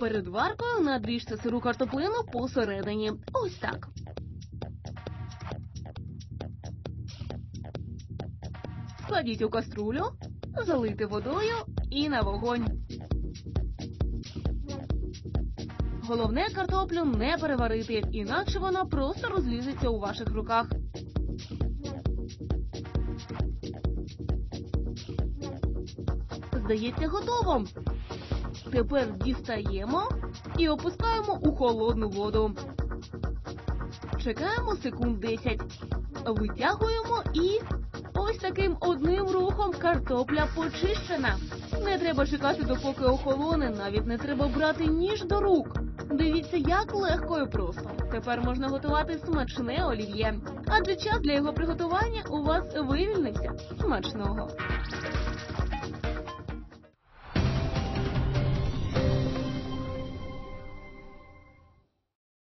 Перед варкою надріжте сиру картоплину посередині. Ось так. Складіть у каструлю, залийте водою і на вогонь. Головне картоплю не переварити, інакше вона просто розлізеться у ваших руках. Здається, готово. Тепер дістаємо і опускаємо у холодну воду. Чекаємо секунд 10. Витягуємо і ось таким одним рухом картопля почищена. Не треба чекати, допоки охолоне, навіть не треба брати ніж до рук. Дивіться, як легко і просто. Тепер можна готувати смачне олів'є, адже час для його приготування у вас вивільнився. Смачного!